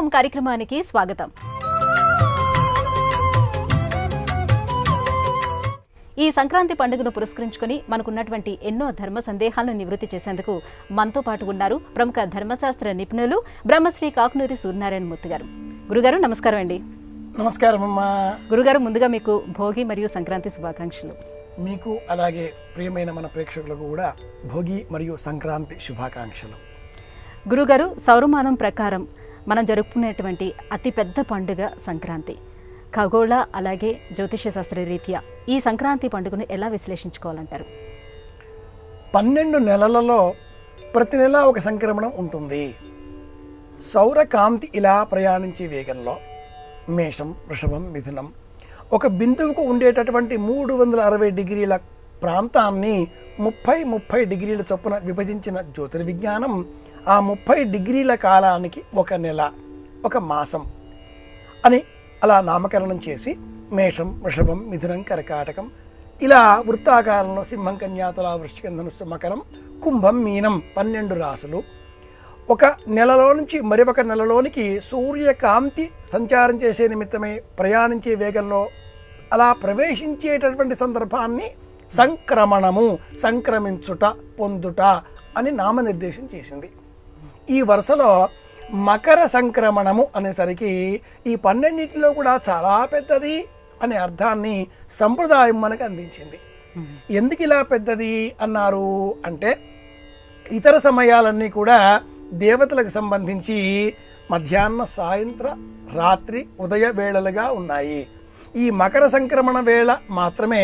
ధర్మం కార్యక్రమానికి స్వాగతం. ఈ సంక్రాంతి పండుగను పురస్కరించుకొని మనకున్నటువంటి ఎన్నో ధర్మ సందేహాలను నివృత్తి చేసేందుకు మనతో పాటు ఉన్నారు ప్రముఖ ధర్మశాస్త్ర నిపుణులు బ్రహ్మశ్రీ కాకునూరి సూర్యనారాయణ మూర్తి గారు. గురుగారు నమస్కారం అండి. నమస్కారం అమ్మా. గురుగారు ముందుగా మీకు భోగి మరియు సంక్రాంతి శుభాకాంక్షలు. మీకు అలాగే ప్రియమైన మన ప్రేక్షకులకు కూడా భోగి మరియు సంక్రాంతి శుభాకాంక్షలు. గురుగారు సౌరమానం ప్రకారం మనం జరుపుకునేటువంటి అతిపెద్ద పండుగ సంక్రాంతి. ఖగోళ అలాగే జ్యోతిష శాస్త్ర రీత్యా ఈ సంక్రాంతి పండుగను ఎలా విశ్లేషించుకోవాలంటారు? పన్నెండు నెలలలో ప్రతి నెల ఒక సంక్రమణం ఉంటుంది. సౌరకాంతి ఇలా ప్రయాణించే వేగంలో మేషం వృషభం మిథునం ఒక బిందువుకు ఉండేటటువంటి మూడు వందల అరవై డిగ్రీల ప్రాంతాన్ని ముప్పై ముప్పై డిగ్రీల చొప్పున విభజించిన జ్యోతిర్విజ్ఞానం ఆ ముప్పై డిగ్రీల కాలానికి ఒక నెల ఒక మాసం అని అలా నామకరణం చేసి మేషం వృషభం మిథునం కర్కాటకం ఇలా వృత్తాకారంలో సింహం కన్యాతుల వృశ్చికం ధనుస్సు మకరం కుంభం మీనం పన్నెండు రాసులు. ఒక నెలలో నుంచి మరొక నెలలోనికి సూర్యకాంతి సంచారం చేసే నిమిత్తమై ప్రయాణించే వేగంలో అలా ప్రవేశించేటటువంటి సందర్భాన్ని సంక్రమణము సంక్రమించుట పొందుట అని నామనిర్దేశం చేసింది. ఈ వరుసలో మకర సంక్రమణము అనేసరికి ఈ పన్నెండింటిలో కూడా చాలా పెద్దది అనే అర్థాన్ని సంప్రదాయం మనకు అందించింది. ఎందుకు ఇలా పెద్దది అన్నారు అంటే ఇతర సమయాలన్నీ కూడా దేవతలకు సంబంధించి మధ్యాహ్న సాయంత్ర రాత్రి ఉదయ వేళలుగా ఉన్నాయి. ఈ మకర సంక్రమణ వేళ మాత్రమే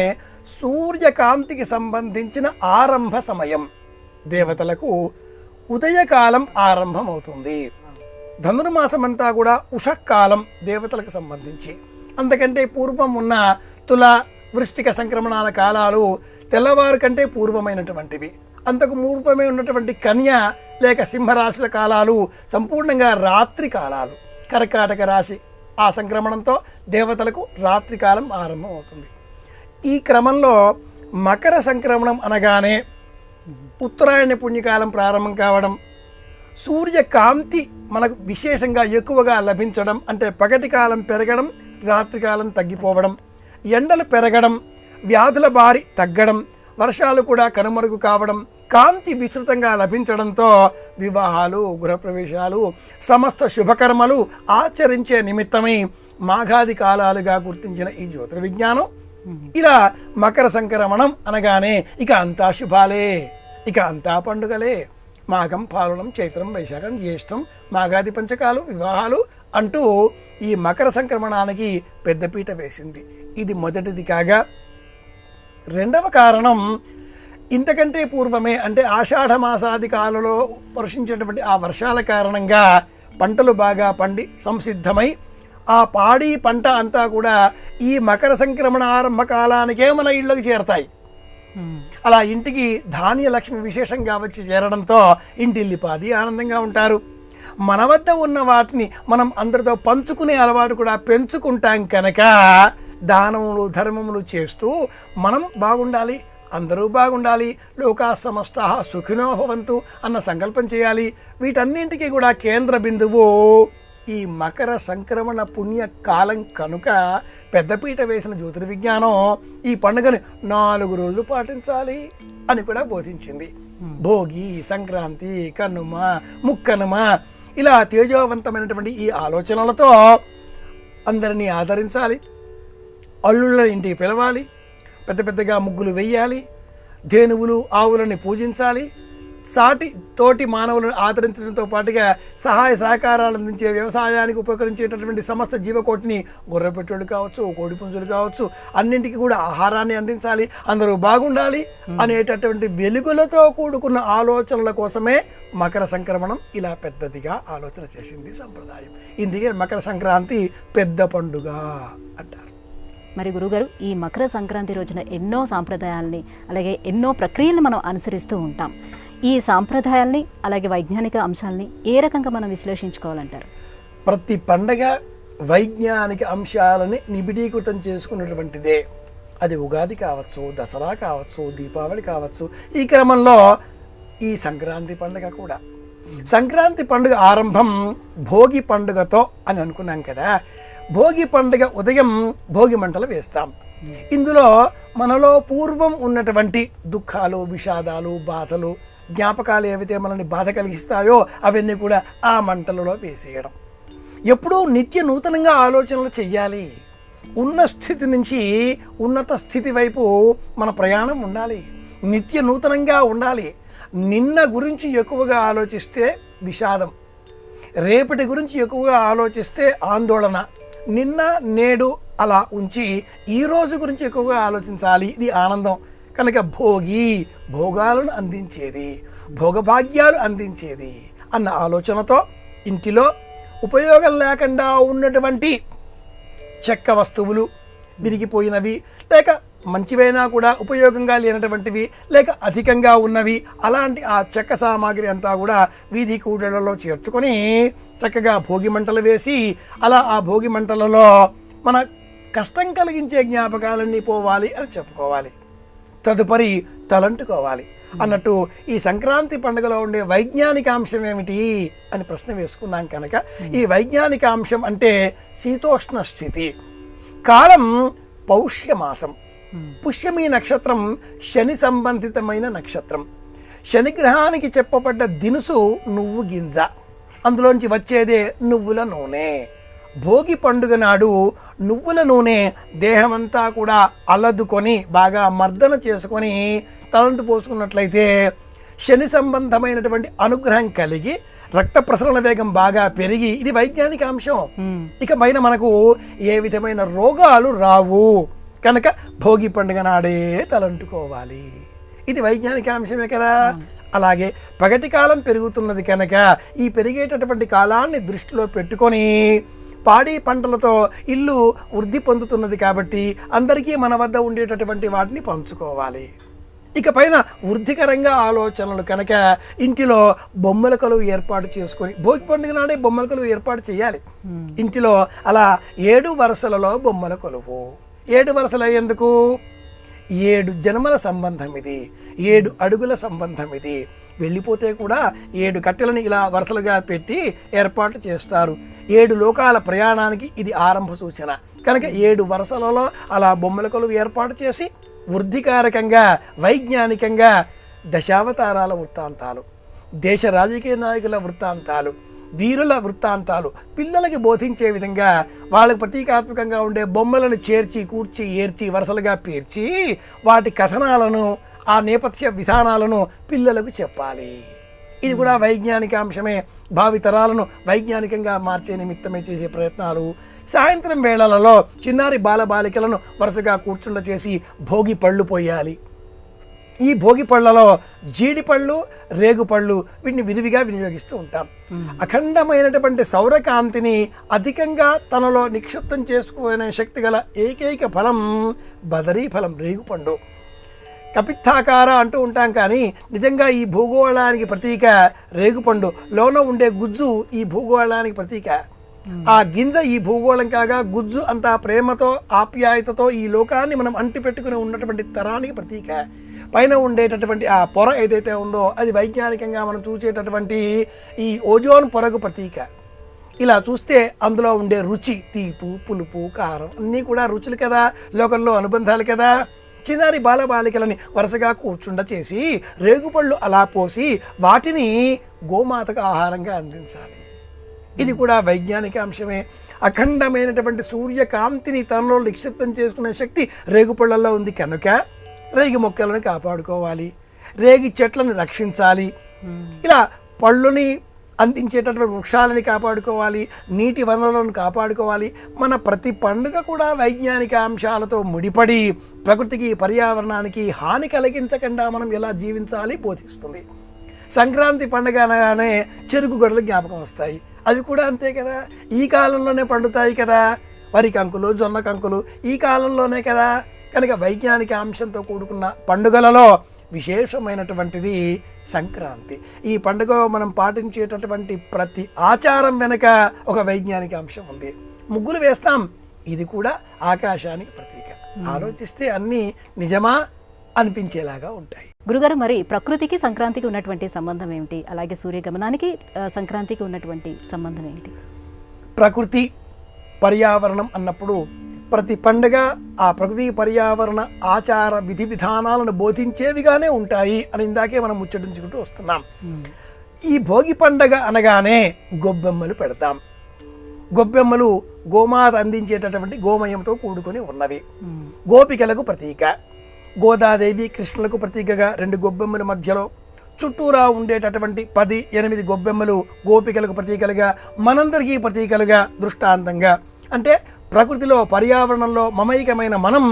సూర్యకాంతికి సంబంధించిన ఆరంభ సమయం. దేవతలకు ఉదయకాలం ఆరంభమవుతుంది. ధనుర్మాసం అంతా కూడా ఉషకాలం దేవతలకు సంబంధించి. అంతకంటే పూర్వం ఉన్న తుల వృష్టిక సంక్రమణాల కాలాలు తెల్లవారు కంటే పూర్వమైనటువంటివి. అంతకు పూర్వమే ఉన్నటువంటి కన్య లేక సింహరాశుల కాలాలు సంపూర్ణంగా రాత్రి కాలాలు. కర్కాటక రాశి ఆ సంక్రమణంతో దేవతలకు రాత్రికాలం ఆరంభం అవుతుంది ఈ క్రమంలో మకర సంక్రమణం అనగానే ఉత్తరాయణ పుణ్యకాలం ప్రారంభం కావడం సూర్యకాంతి మనకు విశేషంగా ఎక్కువగా లభించడం అంటే పగటి కాలం పెరగడం రాత్రికాలం తగ్గిపోవడం ఎండలు పెరగడం వ్యాధుల బారి తగ్గడం వర్షాలు కూడా కనుమరుగు కావడం కాంతి విస్తృతంగా లభించడంతో వివాహాలు గృహప్రవేశాలు సమస్త శుభకర్మలు ఆచరించే నిమిత్తమై మాఘాది కాలాలుగా గుర్తించిన ఈ జ్యోతిర్విజ్ఞానం ఇలా మకర సంక్రమణం అనగానే ఇక అంతా శుభాలే ఇక అంతా పండుగలే. మాఘం పాలనం చైత్రం వైశాఖం జ్యేష్టం మాఘాది పంచకాలు వివాహాలు అంటూ ఈ మకర సంక్రమణానికి పెద్దపీట వేసింది. ఇది మొదటిది కాగా రెండవ కారణం ఇంతకంటే పూర్వమే అంటే ఆషాఢ మాసాది కాలంలో వర్షించినటువంటి ఆ వర్షాల కారణంగా పంటలు బాగా పండి సంసిద్ధమై ఆ పాడి పంట అంతా కూడా ఈ మకర సంక్రమణ ఆరంభ కాలానికే మన ఇళ్ళకి చేరతాయి. అలా ఇంటికి ధాన్య లక్ష్మి విశేషంగా వచ్చి చేరడంతో ఇంటిల్లిపాది ఆనందంగా ఉంటారు. మన వద్ద ఉన్న వాటిని మనం అందరితో పంచుకునే అలవాటు కూడా పెంచుకుంటాం కనుక దానములు ధర్మములు చేస్తూ మనం బాగుండాలి అందరూ బాగుండాలి లోకా సమస్త సుఖినోభవంతు అన్న సంకల్పం చేయాలి. వీటన్నింటికి కూడా కేంద్ర బిందువు ఈ మకర సంక్రమణ పుణ్య కాలం కనుక పెద్దపీట వేసిన జ్యోతిర్విజ్ఞానం ఈ పండుగని నాలుగు రోజులు పాటించాలి అని కూడా బోధించింది. భోగి సంక్రాంతి కనుమ ముక్కనుమ ఇలా తేజోవంతమైనటువంటి ఈ ఆలోచనలతో అందరినీ ఆదరించాలి. అల్లుళ్ళ ఇంటికి పిలవాలి. పెద్ద పెద్దగా ముగ్గులు వెయ్యాలి ధేనువులు ఆవులని పూజించాలి. సాటి తోటి మానవులను ఆదరించడంతో పాటుగా సహాయ సహకారాలు అందించే వ్యవసాయానికి ఉపకరించేటటువంటి సమస్త జీవకోటిని గొర్రెపెట్టులు కావచ్చు కోడి పుంజులు కావచ్చు అన్నింటికి కూడా ఆహారాన్ని అందించాలి అందరూ బాగుండాలి అనేటటువంటి వెలుగులతో కూడుకున్న ఆలోచనల కోసమే మకర సంక్రమణం ఇలా పెద్దదిగా ఆలోచన చేసింది సంప్రదాయం. ఇందుకే మకర సంక్రాంతి పెద్ద పండుగ అంటారు. మరి గురుగారు ఈ మకర సంక్రాంతి రోజున ఎన్నో సాంప్రదాయాల్ని అలాగే ఎన్నో ప్రక్రియలను మనం అనుసరిస్తూ ఉంటాం. ఈ సాంప్రదాయాల్ని అలాగే వైజ్ఞానిక అంశాలని ఏ రకంగా మనం విశ్లేషించుకోవాలంటారు? ప్రతి పండగ వైజ్ఞానిక అంశాలని నిబిడీకృతం చేసుకున్నటువంటిదే. అది ఉగాది కావచ్చు దసరా కావచ్చు దీపావళి కావచ్చు. ఈ క్రమంలో ఈ సంక్రాంతి పండుగ కూడా. సంక్రాంతి పండుగ ఆరంభం భోగి పండుగతో అని అనుకున్నాం కదా. భోగి పండుగ ఉదయం భోగి మంటలు వేస్తాం. ఇందులో మనలో పూర్వం ఉన్నటువంటి దుఃఖాలు విషాదాలు బాధలు జ్ఞాపకాలు ఏవైతే మనల్ని బాధ కలిగిస్తాయో అవన్నీ కూడా ఆ మంటలలో వేసేయడం. ఎప్పుడూ నిత్య నూతనంగా ఆలోచనలు చెయ్యాలి. ఉన్న స్థితి నుంచి ఉన్నత స్థితి వైపు మన ప్రయాణం ఉండాలి. నిత్య నూతనంగా ఉండాలి. నిన్న గురించి ఎక్కువగా ఆలోచిస్తే విషాదం. రేపటి గురించి ఎక్కువగా ఆలోచిస్తే ఆందోళన. నిన్న నేడు అలా ఉంచి ఈ రోజు గురించి ఎక్కువగా ఆలోచించాలి. ఇది ఆనందం. కనుక భోగి భోగాలను అందించేది భోగభాగ్యాలు అందించేది అన్న ఆలోచనతో ఇంటిలో ఉపయోగం లేకుండా ఉన్నటువంటి చెక్క వస్తువులు విరిగిపోయినవి లేక మంచివైనా కూడా ఉపయోగంగా లేనటువంటివి లేక అధికంగా ఉన్నవి అలాంటి ఆ చెక్క సామాగ్రి అంతా కూడా వీధి కూడలలో చేర్చుకొని చక్కగా భోగి మంటలు వేసి అలా ఆ భోగి మంటలలో మన కష్టం కలిగించే జ్ఞాపకాలన్నీ పోవాలి అని చెప్పుకోవాలి. తదుపరి తలంటుకోవాలి. అన్నట్టు ఈ సంక్రాంతి పండుగలో ఉండే వైజ్ఞానిక అంశం ఏమిటి అని ప్రశ్న వేసుకున్నాం కనుక ఈ వైజ్ఞానిక అంశం అంటే శీతోష్ణ స్థితి. కాలం పౌష్యమాసం. పుష్యమి నక్షత్రం శని సంబంధితమైన నక్షత్రం. శనిగ్రహానికి చెప్పబడ్డ దినుసు నువ్వు గింజ. అందులోంచి వచ్చేదే నువ్వుల నూనె. భోగి పండుగ నాడు నువ్వుల నూనె దేహమంతా కూడా అలదుకొని బాగా మర్దన చేసుకొని తలంటు పోసుకున్నట్లయితే శని సంబంధమైనటువంటి అనుగ్రహం కలిగి రక్త ప్రసరణ వేగం బాగా పెరిగి ఇది వైజ్ఞానిక అంశం. ఇక పైన మనకు ఏ విధమైన రోగాలు రావు. కనుక భోగి పండుగ నాడే తలంటుకోవాలి. ఇది వైజ్ఞానిక అంశమే కదా. అలాగే పగటి కాలం పెరుగుతున్నది కనుక ఈ పెరిగేటటువంటి కాలాన్ని దృష్టిలో పెట్టుకొని పాడి పంటలతో ఇల్లు వృద్ధి పొందుతున్నది కాబట్టి అందరికీ మన వద్ద ఉండేటటువంటి వాటిని పంచుకోవాలి. ఇక పైన వృద్ధికరంగా ఆలోచనలు కనుక ఇంటిలో బొమ్మల కొలువు ఏర్పాటు చేసుకొని భోగి పండుగ నాడే బొమ్మల కొలువు ఏర్పాటు చేయాలి. ఇంటిలో అలా ఏడు వరుసలలో బొమ్మల కొలువు. ఏడు వరుసలు ఎందుకు ఏడు జన్మల సంబంధం ఇది. ఏడు అడుగుల సంబంధం ఇది. వెళ్ళిపోతే కూడా ఏడు కట్టెలను ఇలా వరుసలుగా పెట్టి ఏర్పాటు చేస్తారు. ఏడు లోకాల ప్రయాణానికి ఇది ఆరంభ సూచన. కనుక ఏడు వరుసలలో అలా బొమ్మల కొలువు ఏర్పాటు చేసి వృద్ధికారకంగా వైజ్ఞానికంగా దశావతారాల వృత్తాంతాలు దేశ రాజకీయ నాయకుల వృత్తాంతాలు వీరుల వృత్తాంతాలు పిల్లలకి బోధించే విధంగా వాళ్ళకి ప్రతీకాత్మకంగా ఉండే బొమ్మలను చేర్చి కూర్చి ఏర్చి వరుసలుగా పేర్చి వాటి కథనాలను ఆ నేపథ్య విధానాలను పిల్లలకు చెప్పాలి. ఇది కూడా వైజ్ఞానిక అంశమే. భావితరాలను వైజ్ఞానికంగా మార్చే నిమిత్తమే చేసే ప్రయత్నాలు. సాయంత్రం వేళలలో చిన్నారి బాలబాలికలను వరుసగా కూర్చుండ చేసి భోగి పళ్ళు పోయాలి. ఈ భోగి పళ్ళలో జీడిపళ్ళు రేగుపళ్ళు వీటిని విరివిగా వినియోగిస్తూ ఉంటాం. అఖండమైనటువంటి సౌరకాంతిని అధికంగా తనలో నిక్షిప్తం చేసుకునే శక్తి గల ఏకైక ఫలం బదరీ ఫలం రేగుపండు. కపిత్తాకార అంటూ ఉంటాం కానీ నిజంగా ఈ భూగోళానికి ప్రతీక రేగుపండు. లోన ఉండే గుజ్జు ఈ భూగోళానికి ప్రతీక. ఆ గింజ ఈ భూగోళం కాగా గుజ్జు అంతా ప్రేమతో ఆప్యాయతతో ఈ లోకాన్ని మనం అంటి పెట్టుకుని ఉన్నటువంటి తరానికి ప్రతీక. పైన ఉండేటటువంటి ఆ పొర ఏదైతే ఉందో అది వైజ్ఞానికంగా మనం చూసేటటువంటి ఈ ఓజోన్ పొరకు ప్రతీక. ఇలా చూస్తే అందులో ఉండే రుచి తీపు పులుపు కారం అన్నీ కూడా రుచులు కదా లోకంలో అనుబంధాలు కదా. చిన్నారి బాలబాలికలని వరుసగా కూర్చుండ చేసి రేగుపళ్ళు అలా పోసి వాటిని గోమాతకు ఆహారంగా అందించాలి. ఇది కూడా వైజ్ఞానిక అంశమే. అఖండమైనటువంటి సూర్యకాంతిని తనలో నిక్షిప్తం చేసుకునే శక్తి రేగుపళ్ళల్లో ఉంది కనుక రేగి మొక్కలను కాపాడుకోవాలి. రేగి చెట్లను రక్షించాలి. ఇలా పళ్ళుని అందించేటటువంటి వృక్షాలని కాపాడుకోవాలి నీటి వనరులను కాపాడుకోవాలి. మన ప్రతి పండుగ కూడా వైజ్ఞానిక అంశాలతో ముడిపడి ప్రకృతికి పర్యావరణానికి హాని కలిగించకుండా మనం ఎలా జీవించాలి బోధిస్తుంది. సంక్రాంతి పండుగ అనగానే చెరుకు గొడవలు జ్ఞాపకం వస్తాయి. అవి కూడా అంతే కదా. ఈ కాలంలోనే పండుతాయి కదా. వరి కంకులు జొన్న కంకులు ఈ కాలంలోనే కదా. కనుక వైజ్ఞానిక అంశంతో కూడుకున్న పండుగలలో విశేషమైనటువంటిది సంక్రాంతి. ఈ పండుగ మనం పాటించేటటువంటి ప్రతి ఆచారం వెనుక ఒక వైజ్ఞానిక అంశం ఉంది. ముగ్గులు వేస్తాం ఇది కూడా ఆకాశానికి ప్రతీక. ఆలోచిస్తే అన్నీ నిజమా అనిపించేలాగా ఉంటాయి. గురుగారు మరి ప్రకృతికి సంక్రాంతికి ఉన్నటువంటి సంబంధం ఏమిటి? అలాగే సూర్యగమనానికి సంక్రాంతికి ఉన్నటువంటి సంబంధం ఏమిటి? ప్రకృతి పర్యావరణం అన్నప్పుడు ప్రతి పండుగ ఆ ప్రకృతి పర్యావరణ ఆచార విధి విధానాలను బోధించేవిగానే ఉంటాయి అని ఇందాకే మనం ముచ్చటించుకుంటూ వస్తున్నాం. ఈ భోగి పండగ అనగానే గొబ్బెమ్మలు పెడతాం. గొబ్బెమ్మలు గోమాత అందించేటటువంటి గోమయంతో కూడుకొని ఉన్నవి. గోపికలకు ప్రతీక. గోదాదేవి కృష్ణులకు ప్రతీకగా రెండు గొబ్బెమ్మల మధ్యలో చుట్టూరా ఉండేటటువంటి పది ఎనిమిది గొబ్బెమ్మలు గోపికలకు ప్రతీకలుగా మనందరికీ ప్రతీకలుగా దృష్టాంతంగా. అంటే ప్రకృతిలో పర్యావరణంలో మమైకమైన మనం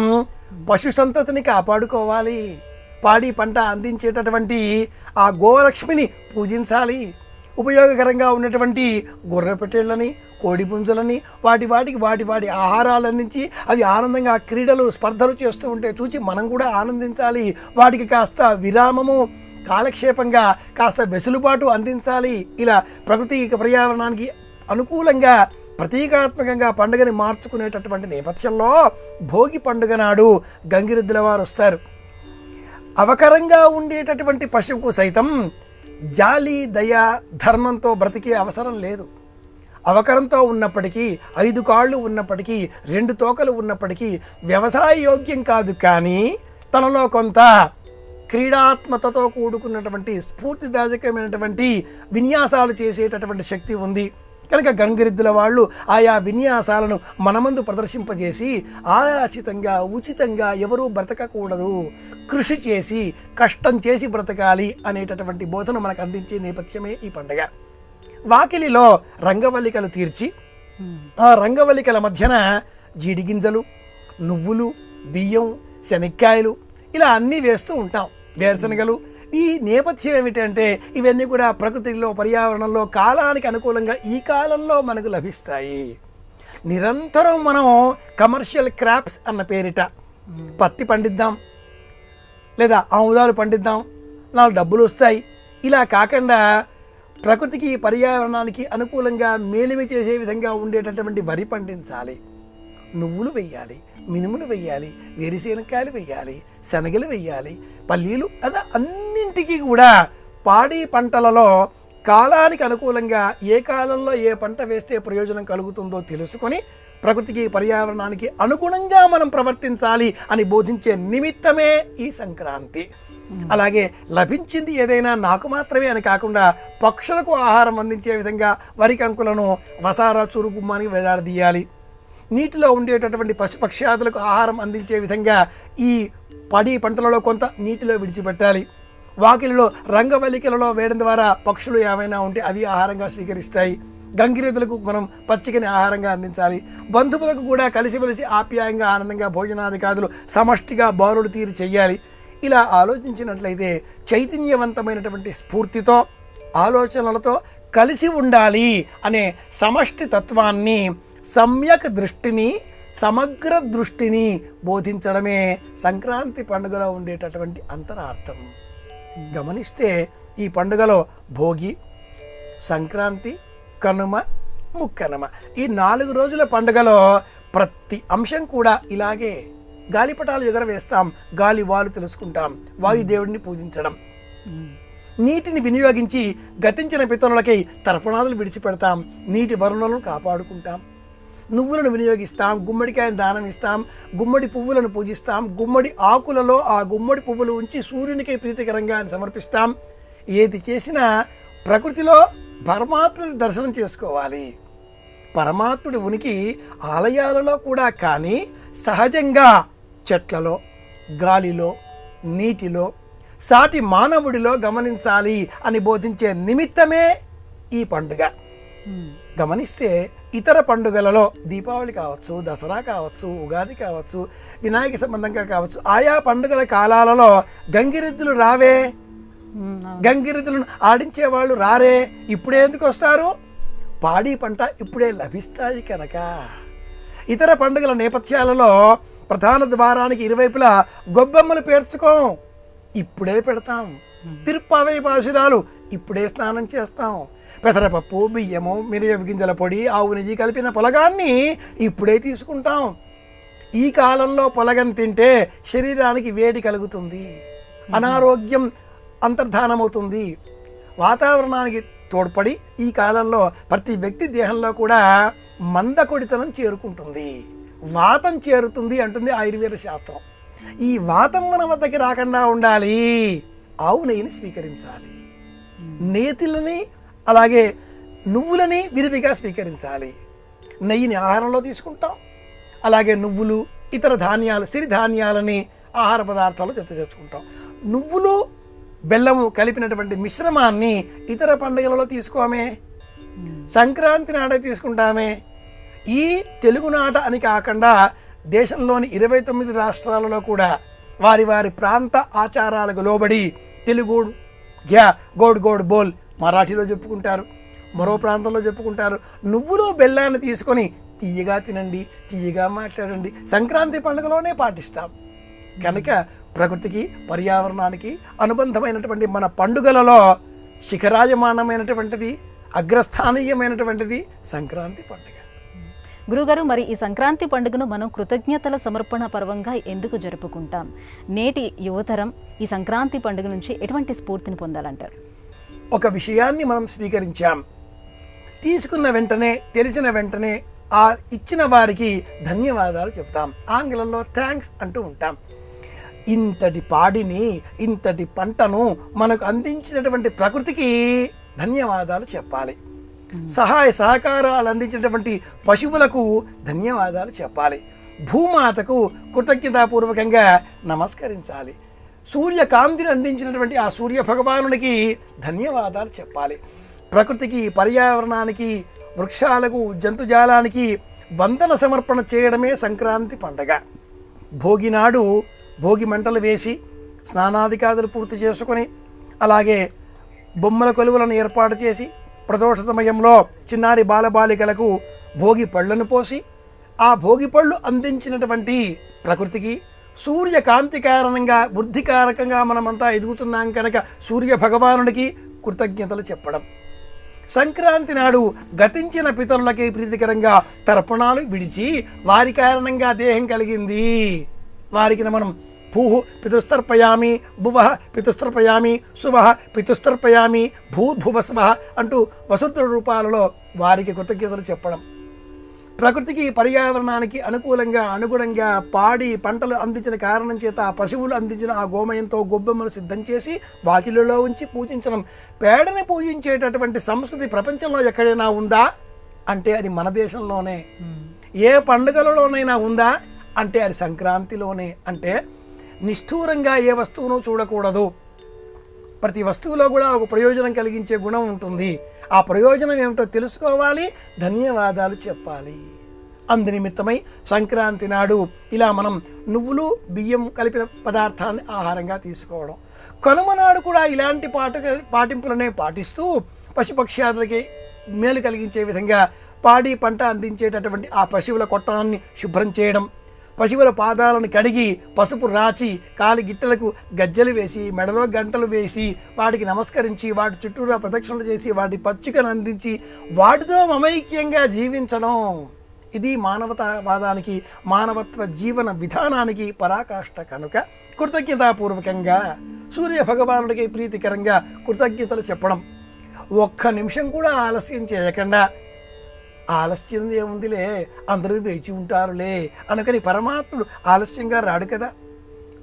పశు సంతతిని కాపాడుకోవాలి. పాడి పంట అందించేటటువంటి ఆ గోలక్ష్మిని పూజించాలి. ఉపయోగకరంగా ఉన్నటువంటి గొర్రెపెట్టేళ్ళని కోడి పుంజులని వాటి వాటికి వాటి వాటి ఆహారాలు అందించి అవి ఆనందంగా క్రీడలు స్పర్ధలు చేస్తూ ఉంటే చూచి మనం కూడా ఆనందించాలి. వాటికి కాస్త విరామము కాలక్షేపంగా కాస్త వెసులుబాటు అందించాలి. ఇలా ప్రకృతి పర్యావరణానికి అనుకూలంగా ప్రతీకాత్మకంగా పండుగని మార్చుకునేటటువంటి నేపథ్యంలో భోగి పండుగ నాడు గంగిరెద్దుల వారు వస్తారు. అవకరంగా ఉండేటటువంటి పశువుకు సైతం జాలి దయ ధర్మంతో బ్రతికే అవసరం లేదు. అవకరంతో ఉన్నప్పటికీ ఐదు కాళ్ళు ఉన్నప్పటికీ రెండు తోకలు ఉన్నప్పటికీ వ్యవసాయ యోగ్యం కాదు కానీ తనలో కొంత క్రీడాత్మతతో కూడుకున్నటువంటి స్ఫూర్తిదాయకమైనటువంటి విన్యాసాలు చేసేటటువంటి శక్తి ఉంది. కనుక గంగిరెద్దుల వాళ్ళు ఆయా విన్యాసాలను మనమందు ప్రదర్శింపజేసి ఆయాచితంగా ఉచితంగా ఎవరూ బ్రతకకూడదు. కృషి చేసి కష్టం చేసి బ్రతకాలి అనేటటువంటి బోధన మనకు అందించే నేపథ్యమే ఈ పండుగ. వాకిలిలో రంగవల్లికలు తీర్చి ఆ రంగవల్లికల మధ్యన జీడిగింజలు నువ్వులు బియ్యం శనక్కాయలు ఇలా అన్నీ వేస్తూ ఉంటాం. వేరుశనగలు ఈ నేపథ్యం ఏమిటంటే ఇవన్నీ కూడా ప్రకృతిలో పర్యావరణంలో కాలానికి అనుకూలంగా ఈ కాలంలో మనకు లభిస్తాయి. నిరంతరం మనం కమర్షియల్ క్రాప్స్ అన్న పేరిట పత్తి పండిద్దాం లేదా ఆముదాలు పండిద్దాం నాలుగు డబ్బులు వస్తాయి. ఇలా కాకుండా ప్రకృతికి పర్యావరణానికి అనుకూలంగా మేలిమి చేసే విధంగా ఉండేటటువంటి వరి పండించాలి. నువ్వులు వెయ్యాలి మినుములు వెయ్యాలి వేరుశనక్కాయలు వెయ్యాలి శనగలు వెయ్యాలి పల్లీలు అలా అన్నింటికీ కూడా పాడి పంటలలో కాలానికి అనుకూలంగా ఏ కాలంలో ఏ పంట వేస్తే ప్రయోజనం కలుగుతుందో తెలుసుకొని ప్రకృతికి పర్యావరణానికి అనుగుణంగా మనం ప్రవర్తించాలి అని బోధించే నిమిత్తమే ఈ సంక్రాంతి. అలాగే లభించింది ఏదైనా నాకు మాత్రమే అని కాకుండా పక్షులకు ఆహారం అందించే విధంగా వరి కంకులను వసారా చురుగుమ్మానికి వేలాడదీయాలి. నీటిలో ఉండేటటువంటి పశుపక్ష్యాదులకు ఆహారం అందించే విధంగా ఈ పడి పంటలలో కొంత నీటిలో విడిచిపెట్టాలి. వాకిలిలో రంగవల్లికలలో వేయడం ద్వారా పక్షులు ఏమైనా ఉంటే అవి ఆహారంగా స్వీకరిస్తాయి. గంగిరెద్దులకు మనం పచ్చికని ఆహారంగా అందించాలి. బంధువులకు కూడా కలిసిమెలిసి ఆప్యాయంగా ఆనందంగా భోజనాధికారులు సమష్టిగా బారులు తీరి చెయ్యాలి. ఇలా ఆలోచించినట్లయితే చైతన్యవంతమైనటువంటి స్ఫూర్తితో ఆలోచనలతో కలిసి ఉండాలి అనే సమష్టి తత్వాన్ని సమ్యక్ దృష్టిని సమగ్ర దృష్టిని బోధించడమే సంక్రాంతి పండుగలో ఉండేటటువంటి అంతరార్థం. గమనిస్తే ఈ పండుగలో భోగి సంక్రాంతి కనుమ ముక్కనుమ. ఈ నాలుగు రోజుల పండుగలో ప్రతి అంశం కూడా ఇలాగే గాలిపటాలు ఎగరవేస్తాం గాలి వాలు తెలుసుకుంటాం వాయుదేవుడిని పూజించడం. నీటిని వినియోగించి గతించిన పితరులకై తర్పణాలు విడిచిపెడతాం నీటి వరుణలను కాపాడుకుంటాం. నువ్వులను వినియోగిస్తాం గుమ్మడికాయను దానం ఇస్తాం గుమ్మడి పువ్వులను పూజిస్తాం గుమ్మడి ఆకులలో ఆ గుమ్మడి పువ్వులు ఉంచి సూర్యునికి ప్రీతికరంగా సమర్పిస్తాం. ఏది చేసినా ప్రకృతిలో పరమాత్మని దర్శనం చేసుకోవాలి. పరమాత్ముడి ఉనికి ఆలయాలలో కూడా కానీ సహజంగా చెట్లలో గాలిలో నీటిలో సాటి మానవుడిలో గమనించాలి అని బోధించే నిమిత్తమే ఈ పండుగ. గమనిస్తే ఇతర పండుగలలో దీపావళి కావచ్చు దసరా కావచ్చు ఉగాది కావచ్చు వినాయక సంబంధంగా కావచ్చు ఆయా పండుగల కాలాలలో గంగిరెద్దులు రావే. గంగిరెద్దులను ఆడించే వాళ్ళు రారే. ఇప్పుడే ఎందుకు వస్తారు? పాడి పంట ఇప్పుడే లభిస్తాయి కనుక. ఇతర పండుగల నేపథ్యాలలో ప్రధాన ద్వారానికి ఇరువైపులా గొబ్బెమ్మలు పేర్చుకోం. ఇప్పుడే పెడతాం. తిరుప్పావై పాశురాలు ఇప్పుడే స్నానం చేస్తాం. పెసరపప్పు బియ్యము మిరియ గింజల పొడి ఆవు నెయ్యి కలిపిన పొలగాన్ని ఇప్పుడే తీసుకుంటాం. ఈ కాలంలో పొలగం తింటే శరీరానికి వేడి కలుగుతుంది. అనారోగ్యం అంతర్ధానమవుతుంది. వాతావరణానికి తోడ్పడి ఈ కాలంలో ప్రతి వ్యక్తి దేహంలో కూడా మందకొడితనం చేరుకుంటుంది. వాతం చేరుతుంది అంటుంది ఆయుర్వేద శాస్త్రం. ఈ వాతం మన వద్దకి రాకుండా ఉండాలి. ఆవు నెయ్యిని స్వీకరించాలి. నేతిలని అలాగే నువ్వులని విరివిగా స్వీకరించాలి. నెయ్యిని ఆహారంలో తీసుకుంటాం. అలాగే నువ్వులు ఇతర ధాన్యాలు సిరిధాన్యాలని ఆహార పదార్థాలు జత చేసుకుంటాం. నువ్వులు బెల్లము కలిపినటువంటి మిశ్రమాన్ని ఇతర పండుగలలో తీసుకోమే. సంక్రాంతి నాడే తీసుకుంటామే. ఈ తెలుగునాట అని కాకుండా దేశంలోని ఇరవై తొమ్మిది రాష్ట్రాలలో కూడా వారి వారి ప్రాంత ఆచారాలకు లోబడి తెలుగు గ్యా గోడ్ గోడ్ బోల్ మరాఠీలో చెప్పుకుంటారు మరో ప్రాంతంలో చెప్పుకుంటారు. నువ్వులు బెల్లాన్ని తీసుకొని తీయగా తినండి తీయగా మాట్లాడండి. సంక్రాంతి పండుగలోనే పాటిస్తాం. కనుక ప్రకృతికి పర్యావరణానికి అనుబంధమైనటువంటి మన పండుగలలో శిఖరాజమానమైనటువంటిది అగ్రస్థానీయమైనటువంటిది సంక్రాంతి పండుగ. గురుగారు మరి ఈ సంక్రాంతి పండుగను మనం కృతజ్ఞతల సమర్పణ పర్వంగా ఎందుకు జరుపుకుంటాం? నేటి యువతరం ఈ సంక్రాంతి పండుగ నుంచి ఎటువంటి స్ఫూర్తిని పొందాలంటారు? ఒక విషయాన్ని మనం స్వీకరించాం. తీసుకున్న వెంటనే తెలిసిన వెంటనే ఆ ఇచ్చిన వారికి ధన్యవాదాలు చెప్తాం ఆంగ్లంలో థ్యాంక్స్ అంటూ ఉంటాం. ఇంతటి పాడిని ఇంతటి పంటను మనకు అందించినటువంటి ప్రకృతికి ధన్యవాదాలు చెప్పాలి. సహాయ సహకారాలు అందించినటువంటి పశువులకు ధన్యవాదాలు చెప్పాలి. భూమాతకు కృతజ్ఞతాపూర్వకంగా నమస్కరించాలి. సూర్యకాంతిని అందించినటువంటి ఆ సూర్య భగవానునికి ధన్యవాదాలు చెప్పాలి. ప్రకృతికి పర్యావరణానికి వృక్షాలకు జంతుజాలానికి వందన సమర్పణ చేయడమే సంక్రాంతి పండగ. భోగి నాడు భోగి మంటలు వేసి స్నానాధికారులు పూర్తి చేసుకొని అలాగే బొమ్మల కొలువులను ఏర్పాటు చేసి ప్రదోష సమయంలో చిన్నారి బాలబాలికలకు భోగి పళ్ళను పోసి ఆ భోగి పళ్ళు అందించినటువంటి ప్రకృతికి సూర్యకాంతి కారణంగా వృద్ధికారకంగా మనమంతా ఎదుగుతున్నాం కనుక సూర్య భగవానుడికి కృతజ్ఞతలు చెప్పడం. సంక్రాంతి నాడు గతించిన పితరులకి ప్రీతికరంగా తర్పణాలు విడిచి వారి కారణంగా దేహం కలిగింది. వారికి మనం భూ పితుస్తర్పయామి భువ పితుస్తర్పయామి శువ పితుస్తర్పయామి భూర్భువస్వ అంటూ వసుద్ధ రూపాలలో వారికి కృతజ్ఞతలు చెప్పడం. ప్రకృతికి పర్యావరణానికి అనుకూలంగా అనుగుణంగా పాడి పంటలు అందించిన కారణం చేత ఆ పశువులు అందించిన ఆ గోమయంతో గొబ్బెమ్మను సిద్ధం చేసి వాకిలిలో ఉంచి పూజించడం. పేడని పూజించేటటువంటి సంస్కృతి ప్రపంచంలో ఎక్కడైనా ఉందా? అంటే అది మన దేశంలోనే. ఏ పండుగలలోనైనా ఉందా? అంటే అది సంక్రాంతిలోనే. అంటే నిష్ఠూరంగా ఏ వస్తువును చూడకూడదు. ప్రతి వస్తువులో కూడా ఒక ప్రయోజనం కలిగించే గుణం ఉంటుంది. ఆ ప్రయోజనం ఏమిటో తెలుసుకోవాలి ధన్యవాదాలు చెప్పాలి. అందునిమిత్తమై సంక్రాంతి నాడు ఇలా మనం నువ్వులు బియ్యం కలిపిన పదార్థాన్ని ఆహారంగా తీసుకోవడం. కనుమ నాడు కూడా ఇలాంటి పాట పాటింపులనే పాటిస్తూ పశుపక్ష్యాదులకి మేలు కలిగించే విధంగా పాడి పంట అందించేటటువంటి ఆ పశువుల కొట్టాన్ని శుభ్రం చేయడం పశువుల పాదాలను కడిగి పసుపు రాచి కాలి గిట్టలకు గజ్జలు వేసి మెడలో గంటలు వేసి వాటికి నమస్కరించి వాటి చుట్టూరా ప్రదక్షిణలు చేసి వాటి పచ్చికను అందించి వాటితో మమైక్యంగా జీవించడం. ఇది మానవతావాదానికి మానవత్వ జీవన విధానానికి పరాకాష్ట కనుక. కృతజ్ఞతాపూర్వకంగా సూర్య భగవానుడికి ప్రీతికరంగా కృతజ్ఞతలు చెప్పడం. ఒక్క నిమిషం కూడా ఆలస్యం చేయకుండా ఆలస్యం ఏముందిలే? అందరూ వేచి ఉంటారులే అనుకని పరమాత్ముడు ఆలస్యంగా రాడు కదా.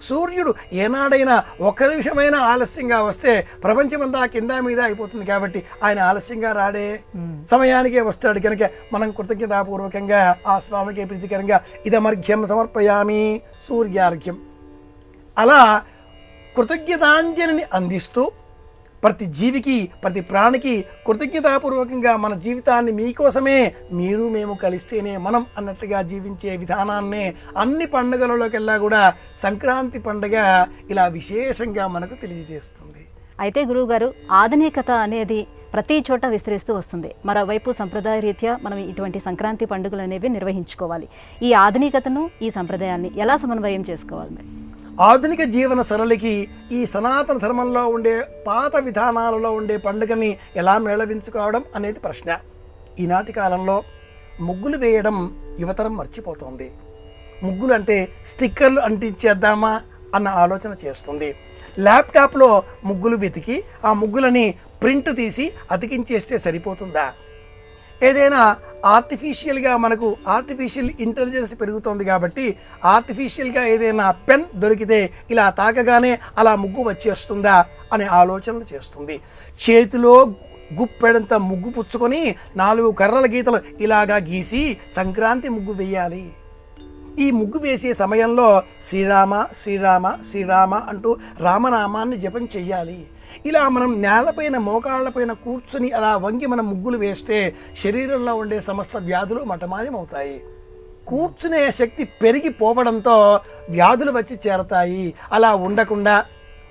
సూర్యుడు ఏనాడైనా ఒక్క నిమిషమైనా ఆలస్యంగా వస్తే ప్రపంచమంతా కింద మీద అయిపోతుంది కాబట్టి ఆయన ఆలస్యంగా రాడే. సమయానికే వస్తాడు కనుక మనం కృతజ్ఞతాపూర్వకంగా ఆ స్వామికి ప్రీతికరంగా ఇదమర్ఘ్యం సమర్పయామి సూర్యార్ఘ్యం. అలా కృతజ్ఞతాంజలిని అందిస్తూ ప్రతి జీవికి ప్రతి ప్రాణికి కృతజ్ఞతాపూర్వకంగా మన జీవితాన్ని మీకోసమే మీరు మేము కలిస్తేనే మనం అన్నట్టుగా జీవించే విధానాన్నే అన్ని పండుగలలోకెల్లా కూడా సంక్రాంతి పండుగ ఇలా విశేషంగా మనకు తెలియజేస్తుంది. అయితే గురువుగారు ఆధునికత అనేది ప్రతి చోట విస్తరిస్తూ వస్తుంది. మరోవైపు సంప్రదాయ రీత్యా మనం ఇటువంటి సంక్రాంతి పండుగలు అనేవి నిర్వహించుకోవాలి. ఈ ఆధునికతను ఈ సంప్రదాయాన్ని ఎలా సమన్వయం చేసుకోవాలి మరి? ఆధునిక జీవన సరళికి ఈ సనాతన ధర్మంలో ఉండే పాత విధానాలలో ఉండే పండుగని ఎలా మేళవించుకోవడం అనేది ప్రశ్న. ఈనాటి కాలంలో ముగ్గులు వేయడం యువతరం మర్చిపోతోంది. ముగ్గులు అంటే స్టిక్కర్లు అంటించేద్దామా అన్న ఆలోచన చేస్తుంది. ల్యాప్టాప్లో ముగ్గులు వెతికి ఆ ముగ్గులని ప్రింట్ తీసి అతికించేస్తే సరిపోతుందా? ఏదైనా ఆర్టిఫిషియల్గా మనకు ఆర్టిఫిషియల్ ఇంటెలిజెన్స్ పెరుగుతుంది కాబట్టి ఆర్టిఫిషియల్గా ఏదైనా పెన్ దొరికితే ఇలా తాకగానే అలా ముగ్గు వచ్చేస్తుందా అనే ఆలోచనలు చేస్తుంది. చేతిలో గుప్పెడంత ముగ్గు పుచ్చుకొని నాలుగు కర్రల గీతలు ఇలాగా గీసి సంక్రాంతి ముగ్గు వేయాలి. ఈ ముగ్గు వేసే సమయంలో శ్రీరామ శ్రీరామ శ్రీరామ అంటూ రామనామాన్ని జపం చెయ్యాలి. ఇలా మనం నేలపైన మోకాళ్ళపైన కూర్చుని అలా వంగి మనం ముగ్గులు వేస్తే శరీరంలో ఉండే సమస్త వ్యాధులు మటమాయమవుతాయి కూర్చునే శక్తి పెరిగిపోవడంతో వ్యాధులు వచ్చి చేరతాయి. అలా ఉండకుండా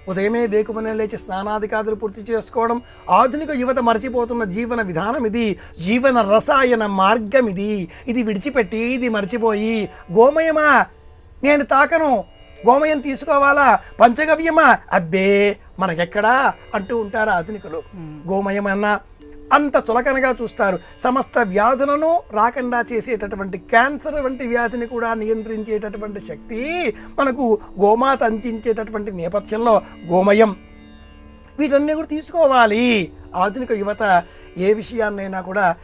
ఉదయమే వేకుమనే లేచి స్నానాధికారులు పూర్తి చేసుకోవడం ఆధునిక యువత మర్చిపోతున్న జీవన విధానం ఇది. జీవన రసాయన మార్గం ఇది. ఇది విడిచిపెట్టి ఇది మర్చిపోయి గోమయమా? నేను తాకను. గోమయం తీసుకోవాలా? పంచగవ్యమా? అబ్బే మనకెక్కడా? అంటూ ఉంటారు ఆధునికులు. గోమయం అన్నా అంత చులకనగా చూస్తారు. సమస్త వ్యాధులను రాకుండా చేసేటటువంటి క్యాన్సర్ వంటి వ్యాధిని కూడా నియంత్రించేటటువంటి శక్తి మనకు గోమాత అందించేటటువంటి నేపథ్యంలో గోమయం. వీటన్నీ కూడా తీసుకోవాలి. ఆధునిక యువత ఏ విషయాన్నైనా కూడా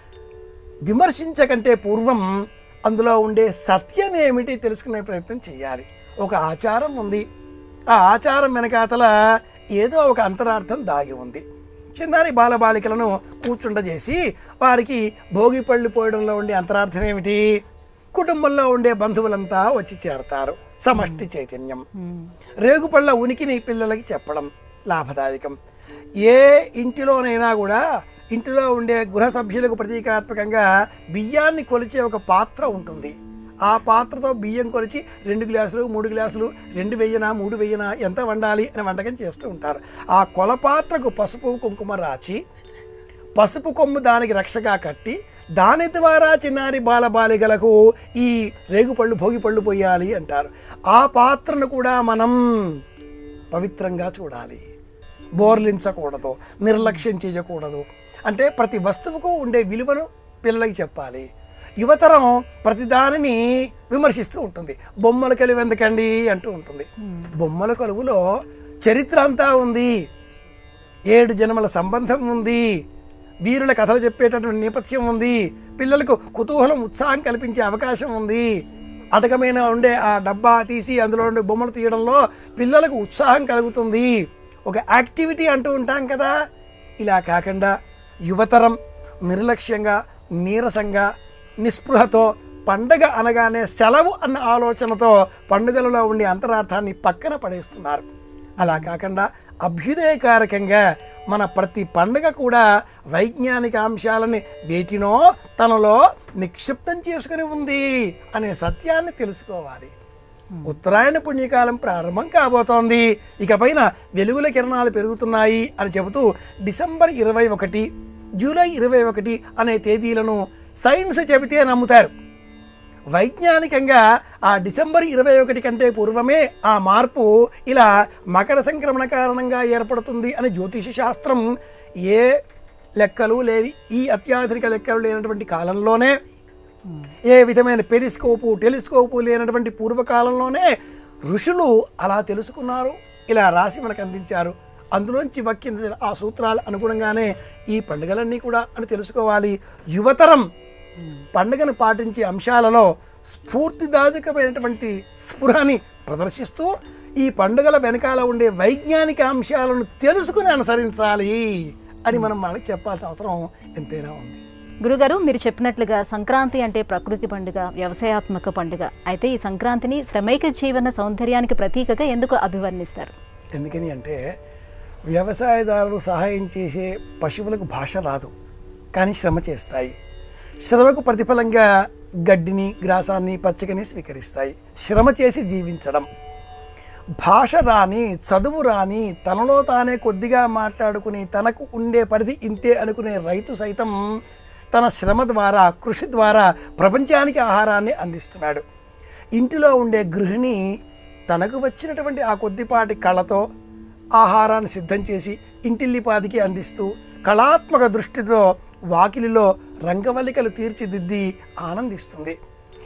విమర్శించకంటే పూర్వం అందులో ఉండే సత్యం ఏమిటి తెలుసుకునే ప్రయత్నం చేయాలి. ఒక ఆచారం ఉంది. ఆ ఆచారం వెనకాతల ఏదో ఒక అంతరార్థం దాగి ఉంది. చిన్నారి బాలబాలికలను కూర్చుండజేసి వారికి భోగి పళ్ళు పోయడంలో ఉండే అంతరార్థం ఏమిటి? కుటుంబంలో ఉండే బంధువులంతా వచ్చి చేరతారు. సమష్టి చైతన్యం. రేగుపళ్ళ ఉనికిని పిల్లలకి చెప్పడం లాభదాయకం. ఏ ఇంటిలోనైనా కూడా ఇంటిలో ఉండే గృహ సభ్యులకు ప్రతీకాత్మకంగా బియ్యాన్ని కొలిచే ఒక పాత్ర ఉంటుంది. ఆ పాత్రతో బియ్యం కొలిచి రెండు గ్లాసులు మూడు గ్లాసులు రెండు వెయ్యనా మూడు వెయ్యనా ఎంత వండాలి అని వంటకం చేస్తూ ఉంటారు. ఆ కొలపాత్రకు పసుపు కుంకుమ రాచి పసుపు కొమ్ము దానికి రక్షగా కట్టి దాని ద్వారా చిన్నారి బాలబాలికలకు ఈ రేగుపళ్ళు భోగిపళ్ళు పోయాలి అంటారు. ఆ పాత్రను కూడా మనం పవిత్రంగా చూడాలి. బోర్లించకూడదు నిర్లక్ష్యం చేయకూడదు. అంటే ప్రతి వస్తువుకు ఉండే విలువను పిల్లలకి చెప్పాలి. యువతరం ప్రతిదానిని విమర్శిస్తూ ఉంటుంది. బొమ్మల కలివి ఎందుకండి అంటూ ఉంటుంది. బొమ్మల కొలువులో చరిత్ర అంతా ఉంది. ఏడు జన్మల సంబంధం ఉంది. వీరుల కథలు చెప్పేటటువంటి నేపథ్యం ఉంది. పిల్లలకు కుతూహలం ఉత్సాహం కల్పించే అవకాశం ఉంది. అటకమైన ఉండే ఆ డబ్బా తీసి అందులో ఉండే బొమ్మలు తీయడంలో పిల్లలకు ఉత్సాహం కలుగుతుంది. ఒక యాక్టివిటీ అంటూ ఉంటాం కదా. ఇలా కాకుండా యువతరం నిర్లక్ష్యంగా నీరసంగా నిస్పృహతో పండగ అనగానే సెలవు అన్న ఆలోచనతో పండుగలలో ఉండే అంతరార్థాన్ని పక్కన పడేస్తున్నారు. అలా కాకుండా అభ్యుదయకారకంగా మన ప్రతి పండుగ కూడా వైజ్ఞానిక అంశాలని వేటినో తనలో నిక్షిప్తం చేసుకుని ఉంది అనే సత్యాన్ని తెలుసుకోవాలి. ఉత్తరాయణ పుణ్యకాలం ప్రారంభం కాబోతోంది. ఇకపైన వెలుగుల కిరణాలు పెరుగుతున్నాయి అని చెబుతూ డిసెంబర్ ఇరవై ఒకటి జూలై ఇరవై ఒకటి అనే తేదీలను సైన్స్ చెబితే నమ్ముతారు. వైజ్ఞానికంగా ఆ డిసెంబర్ ఇరవై ఒకటి కంటే పూర్వమే ఆ మార్పు ఇలా మకర సంక్రమణ కారణంగా ఏర్పడుతుంది అని జ్యోతిష శాస్త్రం ఏ లెక్కలు లేని ఈ అత్యాధునిక లెక్కలు లేనటువంటి కాలంలోనే ఏ విధమైన పెరిస్కోపు టెలిస్కోపు లేనటువంటి పూర్వకాలంలోనే ఋషులు అలా తెలుసుకున్నారు ఇలా రాసి మనకు అందించారు. అందులోంచి వక్కించిన ఆ సూత్రాల అనుగుణంగానే ఈ పండుగలన్నీ కూడా అని తెలుసుకోవాలి. యువతరం పండుగను పాటించే అంశాలలో స్ఫూర్తిదాయకమైనటువంటి స్పృహని ప్రదర్శిస్తూ ఈ పండుగల వెనకాల ఉండే వైజ్ఞానిక అంశాలను తెలుసుకుని అనుసరించాలి అని మనం వాళ్ళకి చెప్పాల్సిన అవసరం ఎంతైనా ఉంది. గురుగారు మీరు చెప్పినట్లుగా సంక్రాంతి అంటే ప్రకృతి పండుగ వ్యవసాయాత్మక పండుగ. అయితే ఈ సంక్రాంతిని శ్రమైక జీవన సౌందర్యానికి ప్రతీకగా ఎందుకు అభివర్ణిస్తారు? ఎందుకని అంటే వ్యవసాయదారులు సహాయం చేసే పశువులకు భాష రాదు కానీ శ్రమ చేస్తాయి. శ్రమకు ప్రతిఫలంగా గడ్డిని గ్రాసాన్ని పచ్చికని స్వీకరిస్తాయి. శ్రమ చేసి జీవించడం. భాష రాని చదువు రాని తనలో తానే కొద్దిగా మాట్లాడుకుని తనకు ఉండే పరిధి ఇంతే అనుకునే రైతు సైతం తన శ్రమ ద్వారా కృషి ద్వారా ప్రపంచానికి ఆహారాన్ని అందిస్తున్నాడు. ఇంటిలో ఉండే గృహిణి తనకు వచ్చినటువంటి ఆ కొద్దిపాటి కళతో ఆహారాన్ని సిద్ధం చేసి ఇంటిల్లిపాదికి అందిస్తూ కళాత్మక దృష్టితో వాకిలిలో రంగవల్లికలు తీర్చిదిద్ది ఆనందిస్తుంది.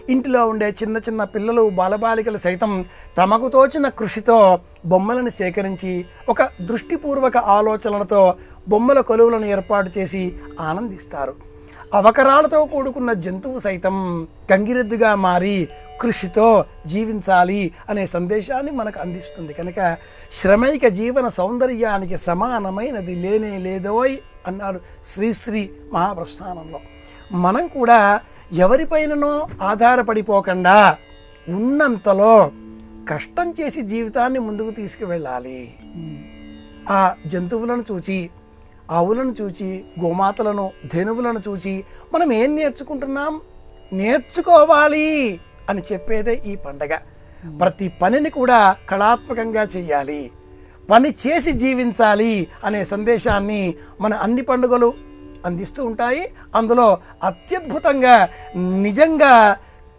ఇంటిలో ఉండే చిన్న చిన్న పిల్లలు బాలబాలికలు సైతం తమకు తోచిన కృషితో బొమ్మలను సేకరించి ఒక దృష్టిపూర్వక ఆలోచనలతో బొమ్మల కొలువులను ఏర్పాటు చేసి ఆనందిస్తారు. అవకరాలతో కూడుకున్న జంతువు సైతం కంగిరెద్దుగా మారి కృషితో జీవించాలి అనే సందేశాన్ని మనకు అందిస్తుంది. కనుక శ్రమైక జీవన సౌందర్యానికి సమానమైనది లేనే లేదోయ్ అన్నాడు శ్రీశ్రీ మహాప్రస్థానంలో. మనం కూడా ఎవరిపైననో ఆధారపడిపోకుండా ఉన్నంతలో కష్టం చేసి జీవితాన్ని ముందుకు తీసుకువెళ్ళాలి. ఆ జంతువులను చూచి ఆవులను చూచి గోమాతలను ధేనువులను చూచి మనం ఏం నేర్చుకుంటున్నాం? నేర్చుకోవాలి అని చెప్పేదే ఈ పండగ. ప్రతి పనిని కూడా కళాత్మకంగా చేయాలి. పని చేసి జీవించాలి అనే సందేశాన్ని మన అన్ని పండుగలు అందిస్తూ ఉంటాయి. అందులో అత్యద్భుతంగా నిజంగా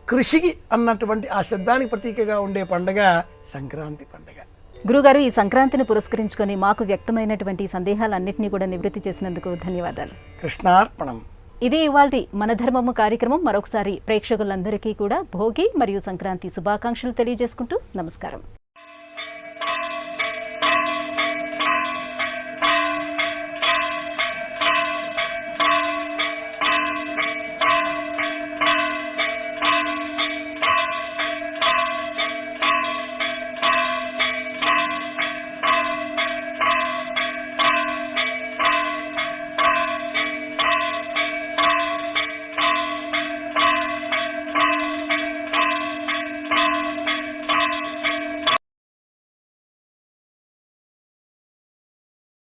కృషికి అన్నటువంటి ఆ శబ్దానికి ప్రతీకగా ఉండే పండగ సంక్రాంతి పండగ. గురుగారు ఈ సంక్రాంతిని పురస్కరించుకొని మాకు వ్యక్తమైనటువంటి సందేహాలన్నింటినీ కూడా నివృత్తి చేసినందుకు ధన్యవాదాలు. కృష్ణార్పణం. ఇది ఇవాల్టి మన ధర్మము కార్యక్రమం. మరొకసారి ప్రేక్షకులందరికీ కూడా భోగి మరియు సంక్రాంతి శుభాకాంక్షలు తెలియజేసుకుంటూ నమస్కారం.